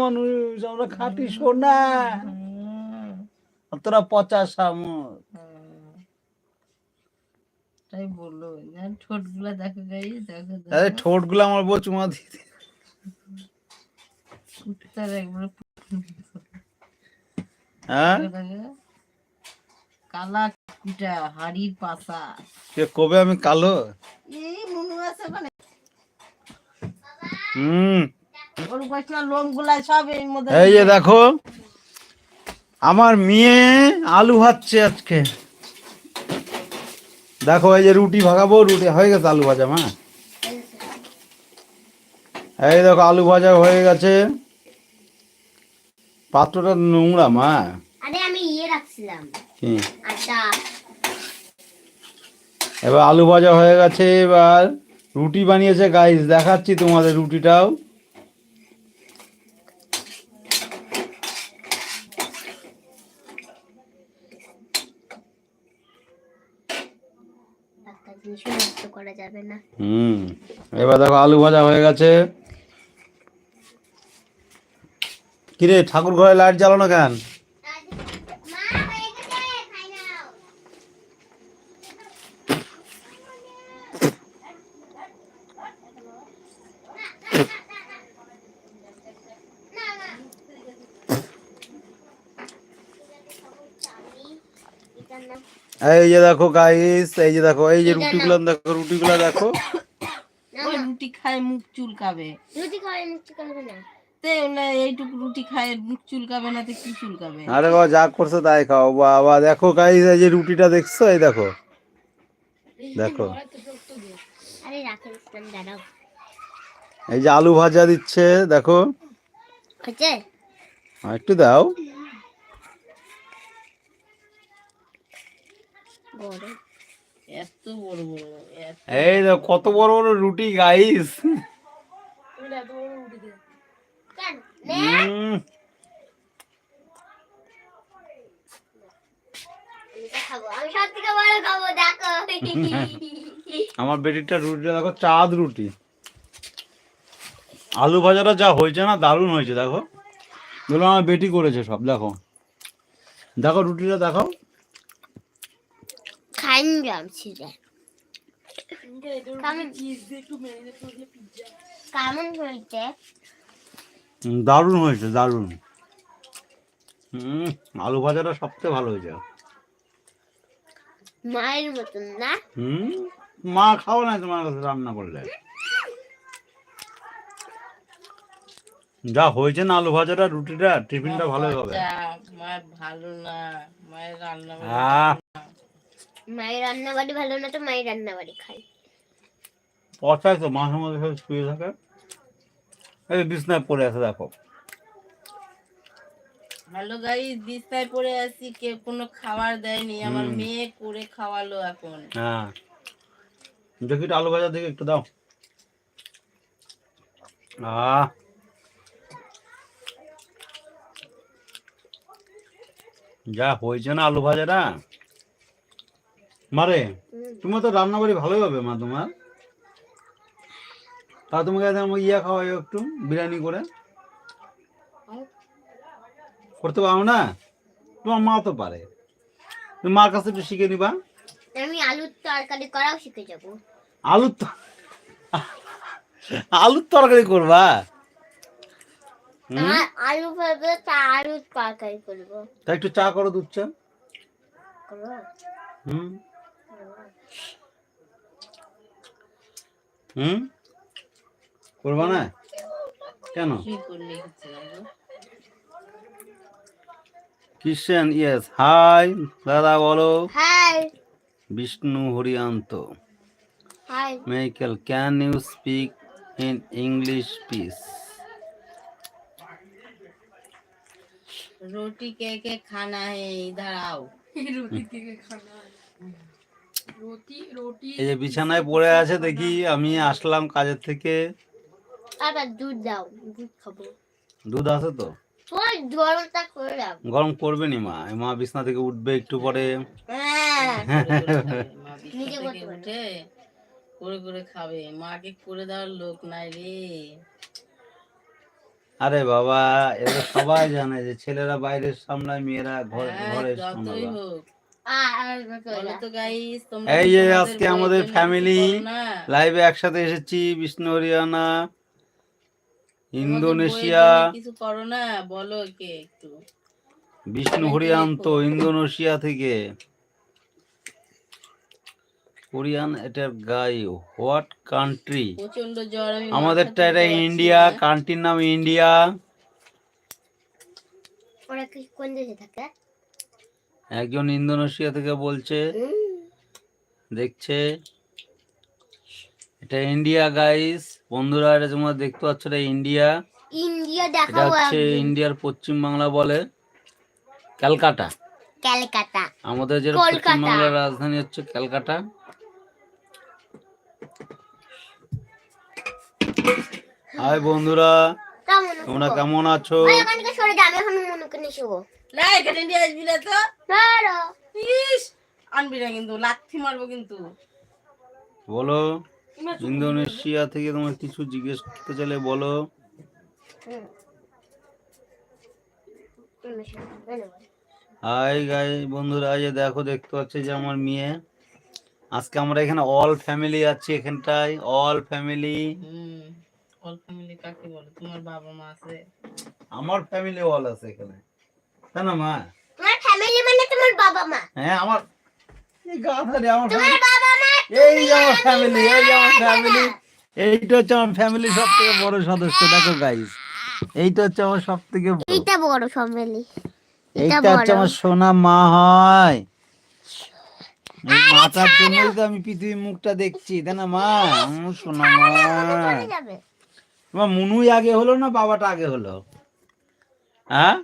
মানুষ আমরা খাটি সোনা। তোরা পচা শামুক। তাই বলল ঠোঁটগুলা দেখো গাই দেখো আরে ঠোঁটগুলো আমার বউ চুমা দিয়ে কুত্তার একবার হ্যাঁ? কালা কুটা হাড়ির পাতা। কে কবে আমি কালো? এই মুনু আছে মানে হুম। এই যে দেখো আমার মেয়ে আলু ভাজছে আজকে। দেখো এই যে রুটি ভাগাবো রুটি হয়ে গেছে আলু ভাজা মা। এই দেখো আলু ভাজা হয়ে গেছে। পাত্রটা নোংরা মা। আরে আমি ইয়ে রাখছিলাম। এবার আলু ভাজা হয়ে গেছে এবার রুটি বানিয়েছে। গাইস দেখাচ্ছি তোমাদের রুটিটাও একটা জিনিসও নষ্ট করা যাবে না হুম এবার দেখো আলু ভাজা হয়ে গেছে কিরে ঠাকুর ঘরে লাইট জ্বালানো কেন মা হয়ে এই যে দেখো গাইস এই যে দেখো এই যে রুটিগুলো দেখো রুটিগুলো দেখো। ওই রুটি খায় মুখ চুলকাবে। রুটি না। তে না এইটুকু রুটি খায় মুখ চুলকাবে না তো কি চুলকাবে? আরে বাবা যা করছ তাই খাও। বাবা দেখো গাইস এই যে রুটিটা দেখছ এই দেখো। দেখো। এই যে আলু ভাজা দিচ্ছে দেখো। একটু দাও। বড়। এত বড় বড় এই দেখো কত বড় বড় রুটি গাইস আমার বেটিটা রুটিটা দেখো চাঁদ রুটি। আলু ভাজাটা যা হয়েছে না দারুণ হয়েছে দেখো। আমার বেটি করেছে সব দেখো। দেখো রুটিটা দেখো যাচ্ছি রে কেমন কেমন হয়েছে দারুণ হয়েছে দারুণ হুম আলু ভাজাটা সবচেয়ে ভালো হয়েছে মায়ের মতন না হুম মা খাও না তোমার কাছে রান্না করলে যা হয়েছে না আলু ভাজাটা রুটিটা টিফিনটা ভালোই হবে মায়ের ভালো না মায়ের রান্না মায়ের রান্না বাড়ি ভালো না তো মায়ের রান্না বাড়ি খাই। পচায় তো মাঝে মাঝে সব শুয়ে থাকে। এই বিছনায় পড়ে আছে দেখো। হ্যালো গাইস বিস্তায় পড়ে আছি কেউ কোনো খাবার দেয়নি আমার মেয়ে করে খাওয়ালো এখন। হ্যাঁ। দেখি একটু আলু ভাজা দেখি একটু দাও। আহ। যা হয়েছে না আলু ভাজাটা? মারে তোমার তো রান্না বাড়ি ভালোই হবে মা তোমার। তা তোমাকে একদম ইয়া খাওয়াই একটু বিরিয়ানি করে। করতে পারো না? তোমার মা তো পারে। তুমি মার কাছে একটু শিখে নিবা। আমি আলুর তরকারি করাও শিখে যাব। আলুর আলুর তরকারি করবা? আলু ভাবে তা আলুর তরকারি করব। তা একটু চা করো দুধ চা। করব? হুম? হুম করবা না কেন কি করলে কিছু না গো? কিষেন ইয়েস হাই দাদা বলো hi Wisnu হরিয়ান্ত hi Michael can you speak in English please रोटी के के खाना है इधर आओ এই যে বিছানায় পড়ে আছে দেখি আমি আসলাম কাজের থেকে। আবার দুধ দাও দুধ খাব। দুধ আছে তো? তোমার গরমটা করে দাও। গরম করবে নি মা? মা বিছনা থেকে উঠবে একটু পরে। হ্যাঁ। পারে। উঠে করে করে খাবে। মাকে করে দেওয়ার লোক নাই রে। আরে বাবা এটা সবাই জানে যে ছেলেরা বাইরের সামলায় মেয়েরা ঘর হ্যাঁ, ঘরের সামলায়। এই যে আজকে আমাদের না? লাইভে একসাথে এসেছি বিষ্ণু হরিয়ানা ইন্দোনেশিয়া। কিছু করো না? বলো কে একটু। বিষ্ণু হরিয়ান্ত ইন্দোনেশিয়া থেকে। কোরিয়ান এটার গাই হোয়াট কান্ট্রি প্রচণ্ড জ্বর আমাদেরটা এটা ইন্ডিয়া কান্ট্রির নাম ইন্ডিয়া। ওরা কি কোন দেশে থাকে? একজন ইন্দোনেশিয়া থেকে বলছে দেখছে। এটা ইন্ডিয়া গাইস বন্ধুরা এটা তোমরা দেখতে পাচ্ছ এটা ইন্ডিয়া। ইন্ডিয়া দেখাবো হচ্ছে ইন্ডিয়ার পশ্চিম বাংলা। বলে ক্যালকাটা। ক্যালকাটা। আমাদের যে পশ্চিম বাংলার রাজধানী হচ্ছে ক্যালকাটা। হাই বন্ধুরা। তোমরা কেমন আছো? সরে এখন না এখানে নিয়ে আসবি না তো? ইস আনবি না কিন্তু লাথি মারবো কিন্তু। বলো ইন্দোনেশিয়া থেকে তোমার কিছু জিজ্ঞেস করতে চাইলে বলো। হাই গাই বন্ধুরা যে দেখো দেখতে পাচ্ছি যে আমার মেয়ে। আজকে আমরা এখানে অল ফ্যামিলি আছি এখানটায়। All family hmm all family কাকে বলে? তোমার বাবা মা আছে। আমার ফ্যামিলি অল আছে এখানে। না মা? তোমার ফ্যামিলি মানে তোমার বাবা মা হ্যাঁ আমার এই গাধা রে আমার তোমার বাবা মা এই যে আমার ফ্যামিলি এই যে আমার ফ্যামিলি এইটা হচ্ছে আমার ফ্যামিলি সব থেকে বড় সদস্য দেখো গাইস এইটা হচ্ছে আমার সব থেকে এইটা বড় ফ্যামিলি এইটা হচ্ছে আমার সোনা মা হয়। এই জন্যই তো আমি পৃথিবীর মুখটা দেখছি তাই না মা? আমার সোনা মা তোমার মুনুই আগে হলো না বাবাটা আগে হলো? হ্যাঁ?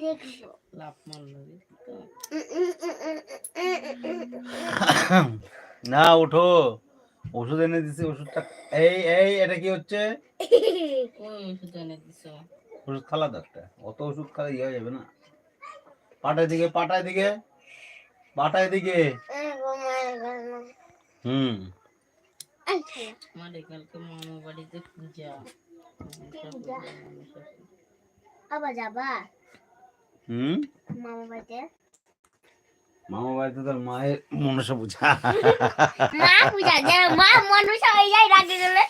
দেখব লাভ মারলো না ওঠো। ওষুধ এনে দিছি ওষুধটা এই এই এটা কি হচ্ছে? ওষুধ এনে দিছো? ওষুধ খালা একটা। অত ওষুধ খালা ইয়ে হয়ে যাবে না। পাটায় দিকে পাটায় দিকে পাটায় দিকে হুম। কালকে মামা বাড়িতে পূজা। পূজা? আবার যাবা? হুম? মামা বাড়িতে। মামা বাড়িতে তোর মায়ের মনসা পূজা। মা পূজা যারা মা মনুষ্য হয়ে যায় রাতে গেলে।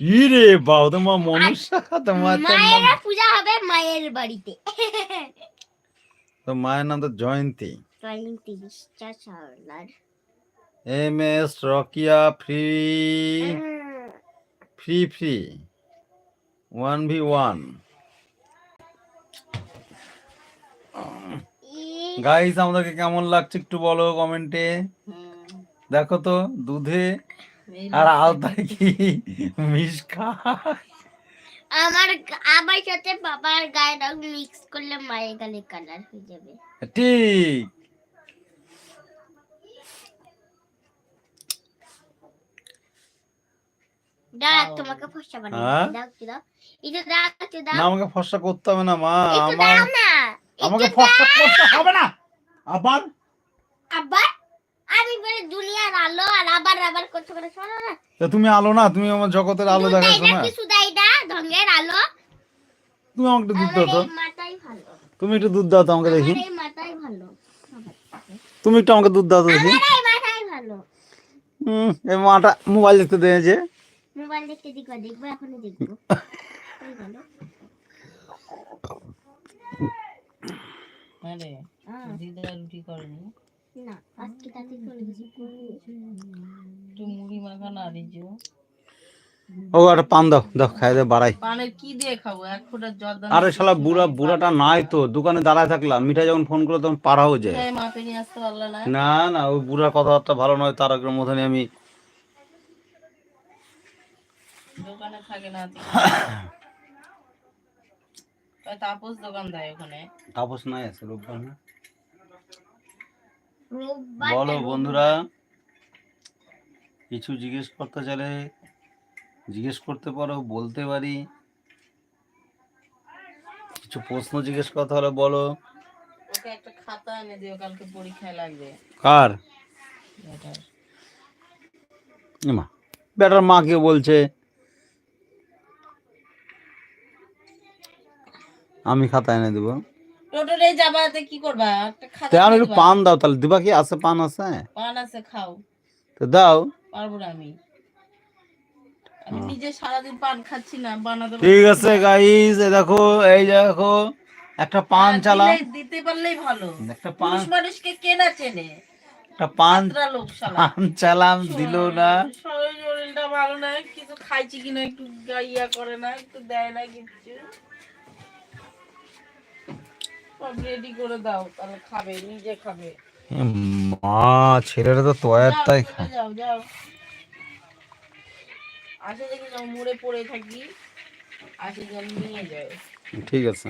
ই বাবা তোমার মনসা তোমার মায়ের পূজা হবে মায়ের বাড়িতে। তোর মায়ের নাম তো Jayanti. M S Rokeya free. Free free. One V one. Guys আমাদেরকে কেমন লাগছে একটু বলো কমেন্টে দেখো তো দুধে আর আলতায় কি মিশকা আমার আমার সাথে বাবার গায়ের রং মিক্স করলে মায়ের গালে কালার হয়ে যাবে। ঠিক। দাও তোমাকে ফসা বানিয়ে হ্যাঁ? দাও কি দাও। এটা দাও একটু না আমাকে ফর্সা করতে হবে না মা। আমার না। আমাকে ফর্সা করতে হবে না! আবার? আবার? আমি বলে দুনিয়ার আলো আর আবার আবার করতে করে শোনো না। তা তুমি আলো না তুমি আমার জগতের আলো দেয় দেখাচ্ছ না। কিছু দেয় না ঢঙ্গের আলো। তুমি আমাকে একটু দুধ দাও তো। তুমি একটু দুধ দাও তো আমাকে দেখি। মাথাই ভালো। তুমি একটু আমাকে দুধ দাও তো দেখি। মাথাই ভালো। হুম এই মাটা মোবাইল দেখতে দিয়েছে মোবাইল দেখতে দেখব দেখব এখনই দেখব এই ভালো আরে দিদা রুটি করেনি? না আজকে তাতে চলে গেছি একটু মুড়ি মাখা না দিছো ও একটা পান দাও দাও খাই দে বাড়াই। পানের কি দিয়ে খাব? এক ফোঁটা জল দাও। আরে শালা বুড়া বুড়াটা নাই তো দোকানে দাঁড়ায় থাকলাম। মিঠাই যখন ফোন করল তখন পাড়াও যায়। মাপে নিয়ে আসতে পারল না? না না ওই বুড়ার কথাবার্তা ভালো নয় তার আগের মতনই আমি দোকানে থাকে না তাই তাপস দোকান দেয় ওখানে। তাপস নাই আছে রোববার না? বলো বন্ধুরা কিছু জিজ্ঞেস করতে চাইলে জিজ্ঞেস করতে পারো বলতে পারি। কিছু প্রশ্ন জিজ্ঞেস করতে হলে বলো। ওকে একটা খাতা এনে দিও কালকে পরীক্ষায় লাগবে। কার? এটার। মা বেটার মাকে বলছে। আমি খাতা এনে দেবো। টোটোরে যাবাতে কি করবা? একটা খাতা তো আর একটু পান দাও তাহলে। দিবা কি? আছে পান আছে? পান আছে খাও। তো দাও। পারব না আমি। আমি নিজে সারাদিন পান খাচ্ছি না বানাতে ঠিক আছে গাইস এই দেখো এই দেখো একটা পান আর দিতে পারলেই ভালো। একটা পান মানুষকে কেনা চেনে? একটা পান পান চালাম দিল না। শরীরটা ভালো না কিছু খাইছি কিনা একটু গাইয়া করে না একটু দেয় না কিছু সব রেডি করে দাও তাহলে খাবে নিজে খাবে। মা ছেলেটা তো তয়ার তাই খায় যাও যাও। আসে দেখি যাও মুড়ে পড়ে থাকি আসে যেন নিয়ে যায়। ঠিক আছে।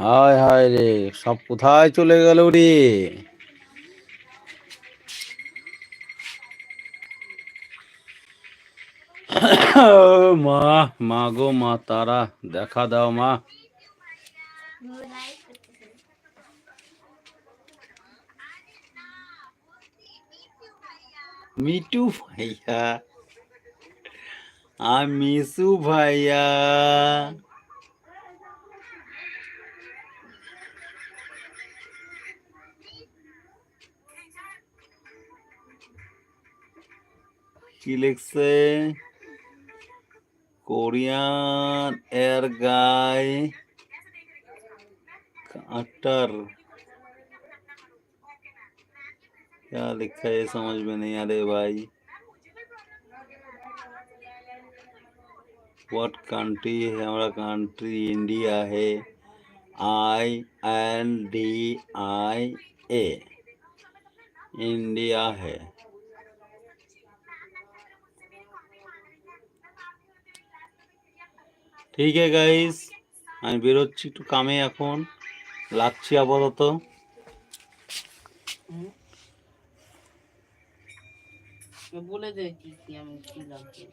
হায় হায় রে, সব কোথায় চলে গেল রে? মা মা গো, মা তারা, দেখা দাও মা। মিটু ভাইয়া আমি মিসু ভাইয়া। কি লিখছে কোরিয়ান এয়ার গাই काटर क्या लिखा है समझ में नहीं आ रहे भाई व्हाट कंट्री है हमारा कंट्री इंडिया है I N D I A India है ঠিক আছে গাইস আমি বেরোচ্ছি একটু কামে এখন। লাগছি আপাতত। বলে দেয় কি আমি কি লাগবে।